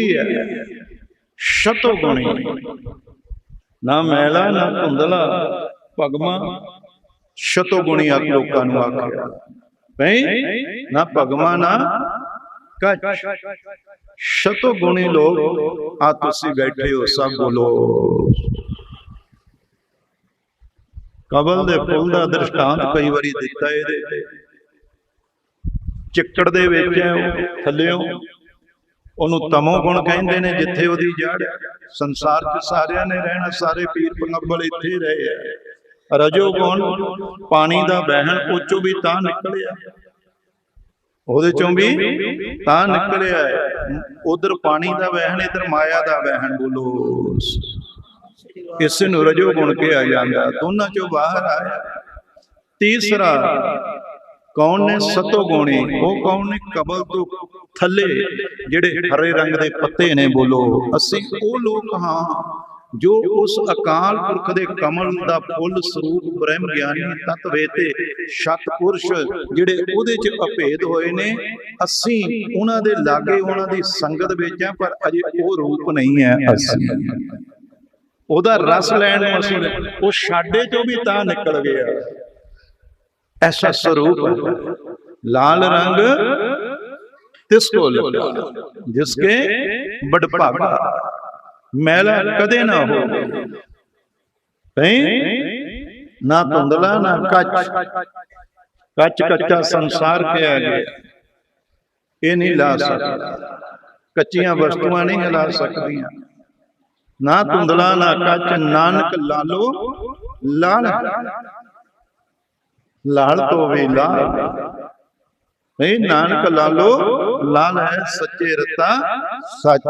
ਹੈ। ਸ਼ਤੋ ਗੁਣੀ। ਨਾ ਮੈਲਾ, ਨਾ ਧੁੰਦਲਾ। ਭਗਮਾ ਸ਼ਤੋ ਗੁਣੀ ਆ ਲੋਕਾਂ ਨੂੰ ਆਖਿਆ। ਭਈ, ਨਾ ਭਗਮਾ, ਨਾ ਕੱਚ। ਸ਼ਤੋ ਗੁਣੀ ਲੋਕ ਆ ਤੁਸੀਂ ਬੈਠੇ ਹੋ ਸਭ ਬੋਲੋ ਕਬਲ ਦੇ ਫੁੱਲ ਦਾ ਦ੍ਰਿਸ਼ਟਾਂਤ ਕਈ ਵਾਰੀ ਦਿੱਤਾ ਇਹਦੇ ਚਿੱਕੜ ਦੇ ਵਿੱਚ ਹੈ ਉਹਨੂੰ ਤਮੋ ਗੁਣ ਕਹਿੰਦੇ ਨੇ ਜਿੱਥੇ ਉਹਦੀ ਜੜ ਸੰਸਾਰ 'ਚ ਸਾਰਿਆਂ ਨੇ ਰਹਿਣਾ ਸਾਰੇ ਪੀਰ ਪੰਗਬਲ ਇੱਥੇ ਰਹੇ ਆ ਰਜੋ ਗੁਣ ਪਾਣੀ ਦਾ ਵਹਿਣ ਉਹ ਚੋਂ ਵੀ ਤਾਂ ਨਿਕਲਿਆ। ਉਹਦੇ ਚੋਂ ਵੀ ਤਾਂ ਨਿਕਲਿਆ ਉਧਰ ਪਾਣੀ ਦਾ ਵਹਿਣ ਇਧਰ ਮਾਇਆ ਦਾ ਵਹਿਣ ਬੋਲੋ। ਇਸੇ ਨੂੰ ਰਜੋ ਗੁਣ ਕਿਹਾ ਜਾਂਦਾ। ਦੋਨਾਂ ਚੋਂ ਬਾਹਰ ਆਇਆ। ਤੀਸਰਾ ਕੌਣ ਨੇ ਸਤੋ ਗੁਣੀ? ਉਹ ਕੌਣ ਨੇ? ਕਬਲ ਤੋਂ ਥੱਲੇ ਜਿਹੜੇ ਹਰੇ ਰੰਗ ਦੇ ਪੱਤੇ ਨੇ ਬੋਲੋ, ਅਸੀਂ ਉਹ ਲੋਕ ਹਾਂ ਜੋ ਉਸ ਅਕਾਲ ਪੁਰਖ ਦੇ ਕਮਲ ਦਾ ਫੁੱਲ ਸਰੂਪ ਬ੍ਰਹਮ ਗਿਆਨੀ ਤਤ ਵੇਤੇ ਸਤ ਜਿਹੜੇ ਉਹਦੇ ਚ ਅਭੇਦ ਹੋਏ ਨੇ, ਅਸੀਂ ਉਹਨਾਂ ਦੇ ਲਾਗੇ ਉਹਨਾਂ ਦੀ ਸੰਗਤ ਵਿੱਚ ਆ ਪਰ ਅਜੇ ਉਹ ਰੂਪ ਨਹੀਂ ਹੈ ਅਸੀਂ। ਉਹਦਾ ਰਸ ਲੈਣ ਨੂੰ ਅਸੀਂ ਉਹ ਸਾਡੇ ਚੋਂ ਵੀ ਤਾਂ ਨਿਕਲ ਗਿਆ। ਐਸਾ ਸਰੂਪ, ਲਾਲ ਰੰਗ ਤਿਸਕੋ ਲਿਖਾ ਜਿਸਕੇ ਬੜ ਭਾਗਾ ਮੈਲਾ ਕਦੇ ਨਾ ਹੋ ਭਈ ਨਾ ਧੁੰਦਲਾ ਨਾ ਕੱਚ ਕੱਚ ਕੱਚਾ ਸੰਸਾਰ ਕਿਹਾ ਗਿਆ ਇਹ ਨਹੀਂ ਲਾ ਸਕਦਾ ਕੱਚੀਆਂ ਵਸਤੂਆਂ ਨਹੀਂ ਹਿਲਾ ਸਕਦੀਆਂ ਨਾ ਧੁੰਦਲਾ ਨਾ ਕੱਚ ਨਾਨਕ ਲਾਲੋ ਲਾਲ ਲਾਲ ਤੋਂ ਵੀ ਲਾਲ ਨਹੀਂ ਨਾਨਕ ਲਾਲੋ ਲਾਲ ਹੈ ਸੱਚੇ ਰਤਾ ਸੱਚ